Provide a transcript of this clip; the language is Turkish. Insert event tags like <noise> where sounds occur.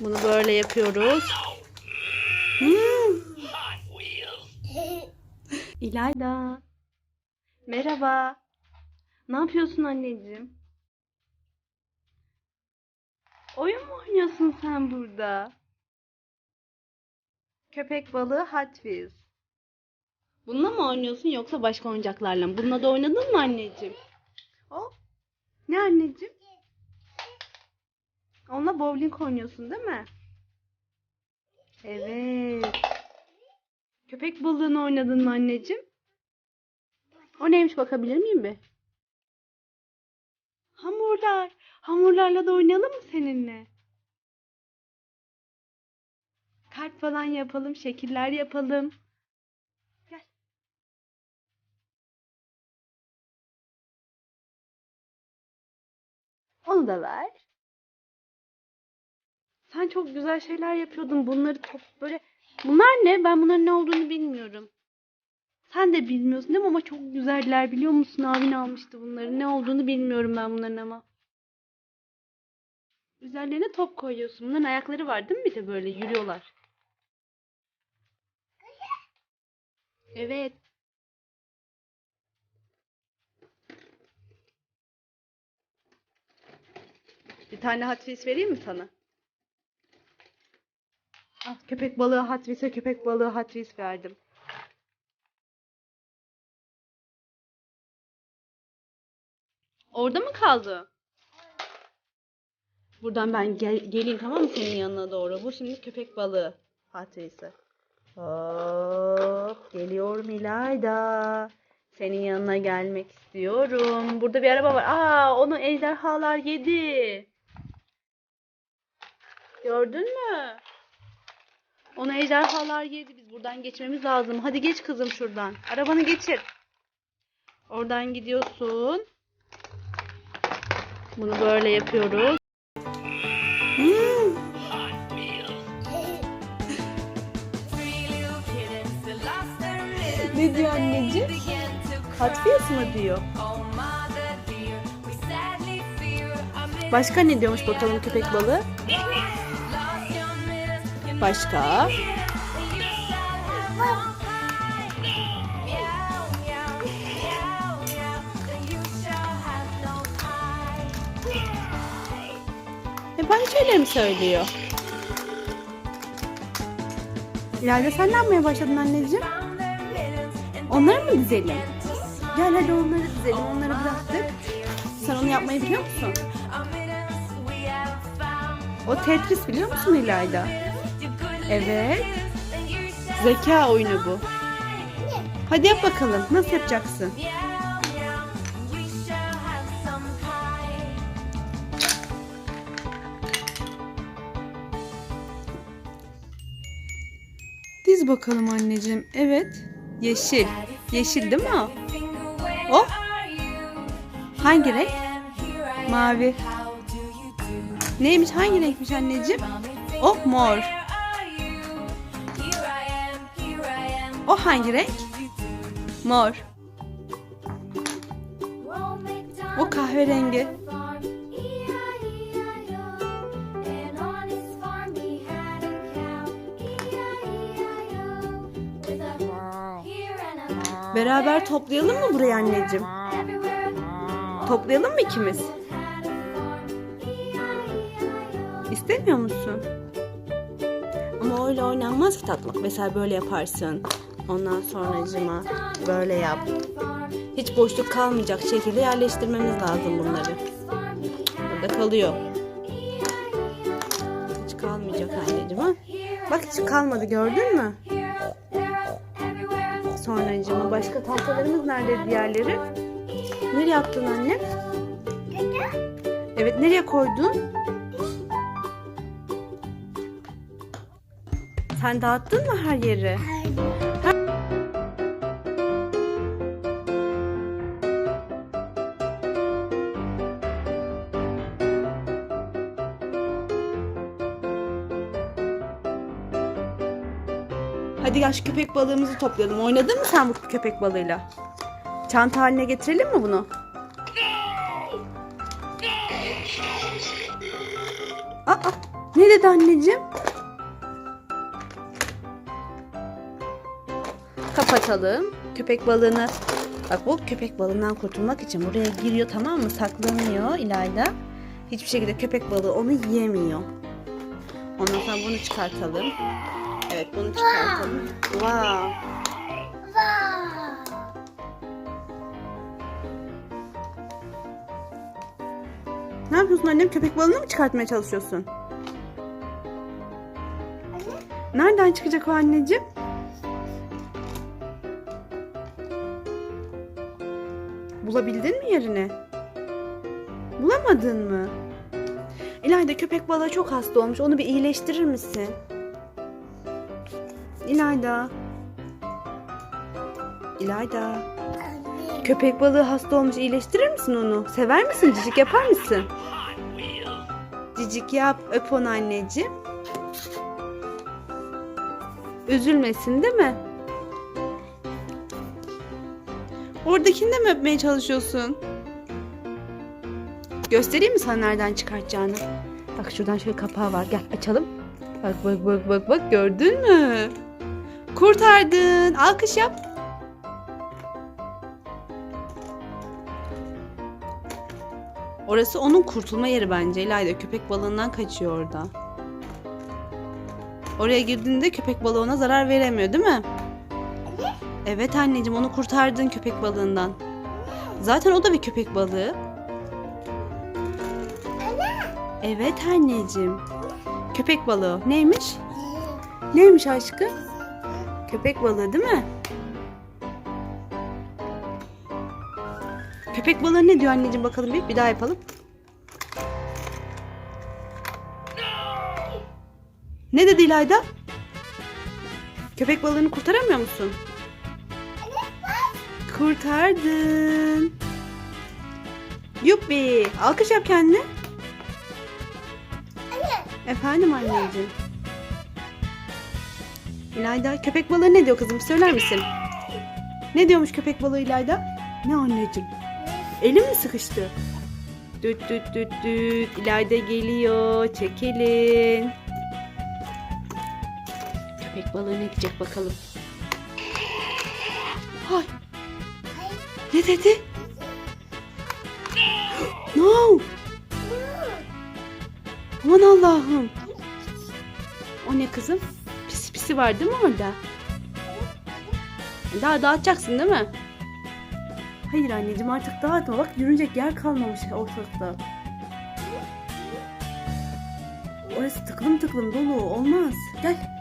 Bunu böyle yapıyoruz. Hmm. <laughs> İlayda. Merhaba. Ne yapıyorsun anneciğim? Oyun mu oynuyorsun sen burada? Köpek balığı Hot Wheels. Bununla mı oynuyorsun yoksa başka oyuncaklarla mı? Bununla da oynadın mı anneciğim? O? Ne anneciğim? Onunla bowling oynuyorsun değil mi? Evet. Köpek balığını oynadın mı anneciğim? O neymiş bakabilir miyim bir? Hamurlar. Hamurlarla da oynayalım mı seninle? Kalp falan yapalım, şekiller yapalım. Gel. Onu da ver. Sen çok güzel şeyler yapıyordun. Bunları top böyle... Bunlar ne? Ben bunların ne olduğunu bilmiyorum. Sen de bilmiyorsun değil mi? Ama çok güzeller biliyor musun? Abin almıştı bunları. Ne olduğunu bilmiyorum ben bunların ama. Üzerlerine top koyuyorsun. Bunların ayakları var değil mi bir de böyle yürüyorlar. Evet. Bir tane Hot vereyim mi sana? Al, köpek balığı Wheels'e köpek balığı Wheels verdim. Orada mı kaldı? Buradan ben gel geleyim tamam mı senin yanına doğru. Bu şimdi köpek balığı Wheels'e. Hop, geliyorum İlayda. Senin yanına gelmek istiyorum. Burada bir araba var. Aa, onu ejderhalar yedi. Gördün mü? Onu ejderhalar yedi. Biz buradan geçmemiz lazım. Hadi geç kızım şuradan. Arabanı geçir. Oradan gidiyorsun. Bunu böyle yapıyoruz. Hmm. Ne diyor anneciğim? Wheels mı diyor? Başka ne diyormuş bakalım köpek balığı? Başka? Hep aynı şeyleri mi söylüyor? İlayda sen ne yapmaya başladın anneciğim? Onları mı dizelim? Gel hadi onları dizelim. Onları bıraktık. Sen onu yapmayı biliyor musun? O Tetris biliyor musun İlayda? Evet. Zeka oyunu bu. Hadi yap bakalım. Nasıl yapacaksın? Diz bakalım anneciğim. Evet. Yeşil. Yeşil değil mi o? O? Hangi renk? Mavi. Neymiş? Hangi renkmiş anneciğim? O mor. O hangi renk? Mor. O kahverengi. Beraber toplayalım mı burayı anneciğim? Toplayalım mı ikimiz? İstemiyor musun? Ama öyle oynanmaz ki tatlım. Mesela böyle yaparsın. Ondan sonracıma böyle yap. Hiç boşluk kalmayacak şekilde yerleştirmemiz lazım bunları. Burada kalıyor. Hiç kalmayacak anneciğim ha. Bak hiç kalmadı gördün mü? Sonracığıma başka tahtalarımız nerede diğerleri? Nereye attın anne? Evet nereye koydun? Sen dağıttın mı her yeri? Hadi şu köpek balığımızı toplayalım. Oynadın mı sen bu köpek balığıyla? Çanta haline getirelim mi bunu? Aa, Ne dedi anneciğim? Kapatalım. Köpek balığını Bak bu köpek balığından kurtulmak için buraya giriyor tamam mı? Saklanıyor İlayda. Hiçbir şekilde köpek balığı onu yiyemiyor. Ondan sonra bunu çıkartalım. Evet bunu çıkartalım. Wow. Ne yapıyorsun annem? Köpek balığını mı çıkartmaya çalışıyorsun? Nereden çıkacak o anneciğim? Bulabildin mi yerini? Bulamadın mı? İlayda köpek balığı çok hasta olmuş. Onu bir iyileştirir misin? İlayda. İlayda. Köpek balığı hasta olmuş. iyileştirir misin onu? Sever misin? Cicik yapar mısın? Cicik yap. Öp onu anneciğim. Üzülmesin değil mi? Oradakini de mi öpmeye çalışıyorsun? Göstereyim mi sana nereden çıkartacağını? Bak şuradan şöyle kapağı var. Gel açalım. Bak bak bak bak bak gördün mü? Kurtardın. Alkış yap. Orası onun kurtulma yeri bence. İlayda köpek balığından kaçıyor orada. Oraya girdiğinde köpek balığı ona zarar veremiyor değil mi? Evet anneciğim onu kurtardın köpek balığından. Zaten o da bir köpek balığı. Evet anneciğim. Köpek balığı. Neymiş? Neymiş aşkım? Köpek balığı değil mi? Köpek balığı ne diyor anneciğim bakalım bir. Bir daha yapalım. Ne dedi İlayda? Köpek balığını kurtaramıyor musun? Kurtardın. Yuppi. Alkış yap kendine. Efendim anneciğim. İlayda köpek balığı ne diyor kızım söyler misin? Ne diyormuş köpek balığı İlayda? Ne anneciğim? Elim mi sıkıştı? Düt düt düt düt. İlayda geliyor. Çekilin. Köpek balığı ne diyecek bakalım. Hay. Ne dedi? No. Aman Allah'ım. O ne kızım? Pisi var değil mi orada? Daha dağıtacaksın değil mi? Hayır anneciğim artık dağıtma. Bak yürünecek yer kalmamış ortalıkta. Orası tıklım tıklım dolu. Olmaz. Gel.